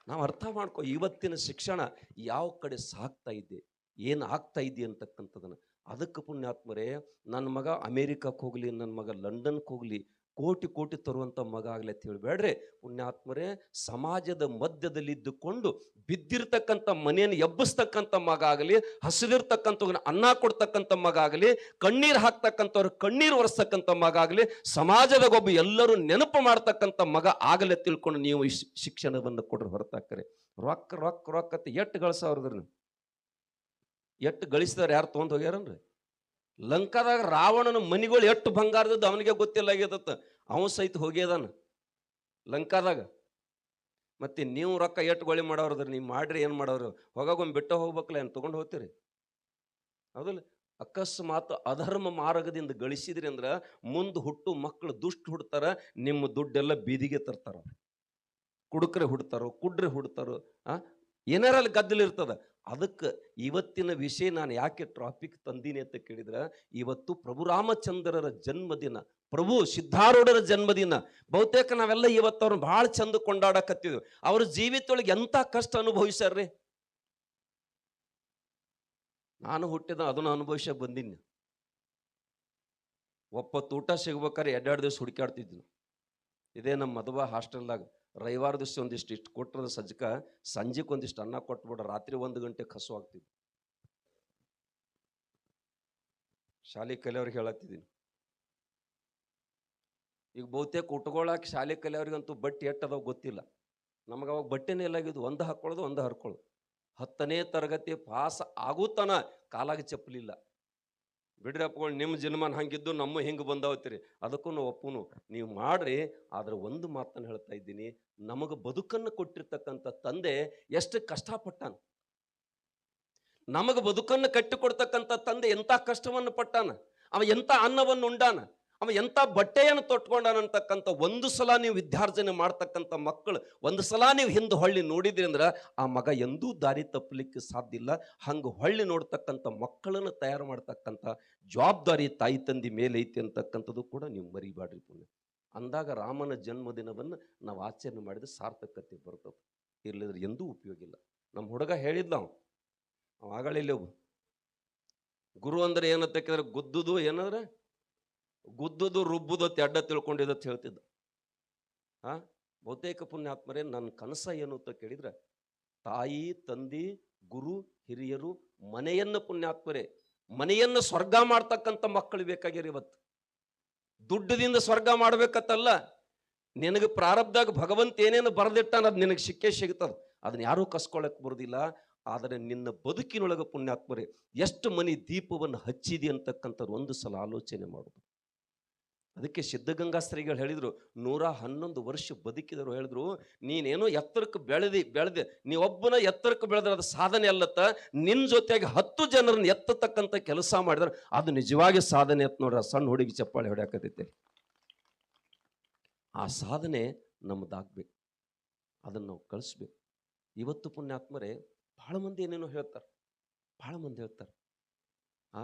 ನಾವು ಅರ್ಥ ಮಾಡ್ಕೊ, ಇವತ್ತಿನ ಶಿಕ್ಷಣ ಯಾವ ಕಡೆ ಸಾಕ್ತಾ ಇದೆ? ಏನು ಆಗ್ತಾ ಇದೆ ಅಂತಕ್ಕಂಥದನ್ನ. ಅದಕ್ಕೆ ಪುಣ್ಯಾತ್ಮರೇ, ನನ್ನ ಮಗ ಅಮೇರಿಕಕ್ಕೆ ಹೋಗಲಿ, ನನ್ನ ಮಗ ಲಂಡನ್ಗೆ ಹೋಗಲಿ, ಕೋಟಿ ಕೋಟಿ ತರುವಂಥ ಮಗ ಆಗಲಿ ಅಂತ ಹೇಳಬೇಡ್ರಿ. ಪುಣ್ಯಾತ್ಮರೇ, ಸಮಾಜದ ಮಧ್ಯದಲ್ಲಿದ್ದುಕೊಂಡು ಬಿದ್ದಿರ್ತಕ್ಕಂಥ ಮನೆಯನ್ನು ಎಬ್ಬಿಸ್ತಕ್ಕಂಥ ಮಗ ಆಗಲಿ ಹಸಿದಿರ್ತಕ್ಕಂಥವ್ನ ಅನ್ನ ಕೊಡ್ತಕ್ಕಂಥ ಮಗ ಆಗಲಿ, ಕಣ್ಣೀರು ಹಾಕ್ತಕ್ಕಂಥವ್ರು ಕಣ್ಣೀರು ಒರೆಸ್ತಕ್ಕಂಥ ಮಗ ಆಗಲಿ ಸಮಾಜದ ಒಬ್ಬ ಎಲ್ಲರೂ ನೆನಪು ಮಾಡ್ತಕ್ಕಂಥ ಮಗ ಆಗಲೇ ತಿಳ್ಕೊಂಡು ನೀವು ಶಿಕ್ಷಣವನ್ನು ಕೊಡ್ರಿ ಹೊರತಾಕ್ರಿ ರೊಕ್ಕ ರೊಕ್ಕ ರೊಕ್ಕ ಅಂತ ಎಟ್ಟು ಗಳಿಸವ್ರದ್ರಿ ಗಳಿಸಿದಾರೆ ಯಾರು ತೊಗೊಂಡು ಹೋಗ್ಯಾರನ್ರಿ? ಲಂಕಾದಾಗ ರಾವಣನ ಮನಿಗಳು ಎಷ್ಟು ಬಂಗಾರದದ್ದು ಅವನಿಗೆ ಗೊತ್ತಿಲ್ಲ ಆಗ್ಯದತ್ತ ಅವನು ಸಹಿತ ಹೋಗ್ಯದಾನ ಲಂಕಾದಾಗ. ಮತ್ತೆ ನೀವು ರೊಕ್ಕ ಎಷ್ಟು ಗೊಳಿ ಮಾಡೋರದ್ರಿ, ನೀವು ಮಾಡ್ರಿ ಏನು ಮಾಡೋರು? ಹೋಗಾಗೊಮ್ಮೆ ಬಿಟ್ಟು ಹೋಗ್ಬೇಕಲ್ಲ, ಏನು ತೊಗೊಂಡು ಹೋಗ್ತೀರಿ? ಹೌದಲ್ಲ? ಅಕಸ್ಮಾತ್ ಅಧರ್ಮ ಮಾರ್ಗದಿಂದ ಗಳಿಸಿದ್ರಿ ಅಂದ್ರೆ ಮುಂದೆ ಹುಟ್ಟು ಮಕ್ಕಳು ದುಷ್ಟು ಹುಡ್ತಾರ, ನಿಮ್ಮ ದುಡ್ಡೆಲ್ಲ ಬೀದಿಗೆ ತರ್ತಾರ. ಕುಡುಕ್ರೆ ಹುಡ್ತಾರೋ, ಕುಡ್ರೆ ಹುಡ್ತಾರೋ, ಆ? ಏನಾರಲ್ಲಿ ಗದ್ದಲ ಇರ್ತದ. ಅದಕ್ಕೆ ಇವತ್ತಿನ ವಿಷಯ ನಾನು ಯಾಕೆ ಟ್ರಾಫಿಕ್ ತಂದೀನಿ ಅಂತ ಕೇಳಿದ್ರೆ, ಇವತ್ತು ಪ್ರಭು ರಾಮಚಂದ್ರರ ಜನ್ಮದಿನ, ಪ್ರಭು ಸಿದ್ಧಾರೂಢರ ಜನ್ಮದಿನ. ಬಹುತೇಕ ನಾವೆಲ್ಲ ಇವತ್ತು ಅವ್ರನ್ನ ಭಾಳ ಚಂದ ಕೊಂಡಾಡಕತ್ತಿದ್ವಿ ಅವ್ರ ಜೀವಿತೊಳಗೆ ಎಂಥ ಕಷ್ಟ ಅನುಭವಿಸ್ಯಾರ್ರಿ? ನಾನು ಹುಟ್ಟಿದ ಅದನ್ನು ಅನುಭವಿಸ ಬಂದೀನಿ. ಒಪ್ಪತ್ತು ಊಟ ಸಿಗ್ಬೇಕಾದ್ರೆ ಎರಡೆರಡು ದಿವಸ ಹುಡುಕಾಡ್ತಿದ್ವಿ ಇದೇ ನಮ್ಮ ಮದುವೆ ಹಾಸ್ಟೆಲ್ದಾಗ ರವಿವಾರ ದಿವಸ ಒಂದಿಷ್ಟು ಇಷ್ಟು ಕೊಟ್ಟರೆ ಸಜ್ಜಕ ಸಂಜೆಗೆ ಒಂದಿಷ್ಟು ಅನ್ನ ಕೊಟ್ಬಿಡ ರಾತ್ರಿ ಒಂದು ಗಂಟೆ ಕಸು ಆಗ್ತಿದ್ವಿ ಶಾಲೆ ಕಲಿಯವ್ರಿಗೆ ಹೇಳತ್ತಿದ್ದೀನಿ ಈಗ ಬಹುತೇಕ ಉಟ್ಕೊಳಕ್ಕೆ ಶಾಲೆ ಕಲಿಯವ್ರಿಗಂತೂ ಬಟ್ಟೆ ಎಟ್ಟದವ ಗೊತ್ತಿಲ್ಲ. ನಮಗೆ ಅವಾಗ ಬಟ್ಟೆನೇ ಎಲ್ಲಾಗಿದ್ದು ಒಂದು ಹಾಕ್ಕೊಳ್ಳೋದು ಒಂದು ಹರ್ಕೊಳ್ಳೋದು. ಹತ್ತನೇ ತರಗತಿ ಪಾಸ್ ಆಗುತ್ತಾನ ಕಾಲಾಗ ಚಪ್ಪಲಿಲ್ಲ ಬಿಡ್ರಿ ಅಪ್ಪಗಳು ನಿಮ್ಮ ಜನ್ಮನ ಹಂಗಿದ್ದು ನಮ್ಮ ಹಿಂಗೆ ಬಂದಾವತ್ತೀರಿ. ಅದಕ್ಕೂ ಒಪ್ಪುನು. ನೀವು ಮಾಡ್ರಿ, ಆದ್ರೆ ಒಂದು ಮಾತನ್ನು ಹೇಳ್ತಾ ಇದ್ದೀನಿ. ನಮಗೆ ಬದುಕನ್ನು ಕೊಟ್ಟಿರ್ತಕ್ಕಂಥ ತಂದೆ ಎಷ್ಟು ಕಷ್ಟಪಟ್ಟಾನ. ನಮಗೆ ಬದುಕನ್ನು ಕಟ್ಟಿಕೊಡ್ತಕ್ಕಂಥ ತಂದೆ ಎಂಥ ಕಷ್ಟವನ್ನು ಪಟ್ಟಾನ. ಅವ ಎಂಥ ಅನ್ನವನ್ನು ಉಂಡಾನ. ಅವ ಎಂಥ ಬಟ್ಟೆಯನ್ನು ತೊಟ್ಕೊಂಡಾನ ಅಂತಕ್ಕಂಥ ಒಂದು ಸಲ ನೀವು ವಿದ್ಯಾರ್ಜನೆ ಮಾಡ್ತಕ್ಕಂಥ ಮಕ್ಕಳು, ಒಂದು ಸಲ ನೀವು ಹಿಂದೆ ಹೊಳ್ಳಿ ನೋಡಿದ್ರಿ ಅಂದ್ರೆ ಆ ಮಗ ಎಂದೂ ದಾರಿ ತಪ್ಪಲಿಕ್ಕೆ ಸಾಧ್ಯ ಇಲ್ಲ. ಹಂಗೆ ಹೊಳ್ಳಿ ನೋಡ್ತಕ್ಕಂಥ ಮಕ್ಕಳನ್ನು ತಯಾರು ಮಾಡ್ತಕ್ಕಂಥ ಜವಾಬ್ದಾರಿ ತಾಯಿ ತಂದಿ ಮೇಲೆ ಐತಿ ಅಂತಕ್ಕಂಥದ್ದು ಕೂಡ ನೀವು ಮರಿಬೇಡ್ರಿ ಪುಣ್ಯ. ಅಂದಾಗ ರಾಮನ ಜನ್ಮದಿನವನ್ನು ನಾವು ಆಚರಣೆ ಮಾಡಿದ್ರೆ ಸಾರ್ಥಕತೆ ಬರ್ತದೆ. ಇರ್ಲಿದ್ರೆ ಎಂದೂ ಉಪಯೋಗ ಇಲ್ಲ. ನಮ್ಮ ಹುಡುಗ ಹೇಳಿದ್ಲ ನಾವು ಆಗಳಿಲ್ಲ ಗುರು ಅಂದ್ರೆ ಏನಂತ ಗುದ್ದುದು ಏನಂದ್ರೆ ಗುದ್ದುದು ರುಬ್ಬುದು ತೆಡ್ಡ ತಿಳ್ಕೊಂಡಿದ್ದ ಅಂತ ಹೇಳ್ತಿದ್ದ. ಹಾ? ಬಹುತೇಕ ಪುಣ್ಯಾತ್ಮರೇ ನನ್ನ ಕನಸ ಏನು ಅಂತ ಕೇಳಿದ್ರೆ, ತಾಯಿ, ತಂದಿ, ಗುರು, ಹಿರಿಯರು, ಮನೆಯನ್ನು ಪುಣ್ಯಾತ್ಮರೇ, ಮನೆಯನ್ನು ಸ್ವರ್ಗ ಮಾಡ್ತಕ್ಕಂಥ ಮಕ್ಕಳು ಬೇಕಾಗ್ಯಾರ ಇವತ್ತು. ದುಡ್ಡದಿಂದ ಸ್ವರ್ಗ ಮಾಡ್ಬೇಕತ್ತಲ್ಲ, ನಿನಗೆ ಪ್ರಾರಬ್ಧದಾಗ ಭಗವಂತ ಏನೇನು ಬರೆದಿಟ್ಟಾನ ಅದು ನಿನಗೆ ಸಿಕ್ಕೇ ಸಿಗ್ತದ. ಅದನ್ನ ಯಾರೂ ಕಸ್ಕೊಳಕ್ ಬರುದಿಲ್ಲ. ಆದರೆ ನಿನ್ನ ಬದುಕಿನೊಳಗೆ ಪುಣ್ಯಾತ್ಮರೇ, ಎಷ್ಟು ಮನಿ ದೀಪವನ್ನು ಹಚ್ಚಿದಿ ಅಂತಕ್ಕಂಥದ್ದು ಒಂದು ಸಲ ಆಲೋಚನೆ ಮಾಡೋದು. ಅದಕ್ಕೆ ಸಿದ್ಧಗಂಗಾ ಶ್ರೀಗಳು ಹೇಳಿದರು, ನೂರ ಹನ್ನೊಂದು ವರ್ಷ ಬದುಕಿದರು. ಹೇಳಿದ್ರು, ನೀನೇನೋ ಎತ್ತರಕ್ಕೆ ಬೆಳೆದಿ, ಬೆಳೆದೆ, ನೀವೊಬ್ಬನ ಎತ್ತರಕ್ಕೆ ಬೆಳೆದ್ರೆ ಅದು ಸಾಧನೆ ಅಲ್ಲತ್ತ ನಿನ್ನ ಜೊತೆಗೆ ಹತ್ತು ಜನರನ್ನ ಎತ್ತತಕ್ಕಂಥ ಕೆಲಸ ಮಾಡಿದ್ರೆ. ಅದು ನಿಜವಾಗಿ ಸಾಧನೆ ಅಂತ ನೋಡ್ರಿ ಸಣ್ಣ ಹುಡುಗಿ ಚಪ್ಪಾಳೆ ಹೊಡ್ಯಾಕತೈತೆ ಆ ಸಾಧನೆ ನಮ್ಮದಾಗ್ಬೇಕು ಅದನ್ನು ನಾವು ಕಳಿಸ್ಬೇಕು. ಇವತ್ತು ಪುಣ್ಯಾತ್ಮರೇ, ಭಾಳ ಮಂದಿ ಏನೇನೋ ಹೇಳ್ತಾರೆ. ಭಾಳ ಮಂದಿ ಹೇಳ್ತಾರೆ. ಆ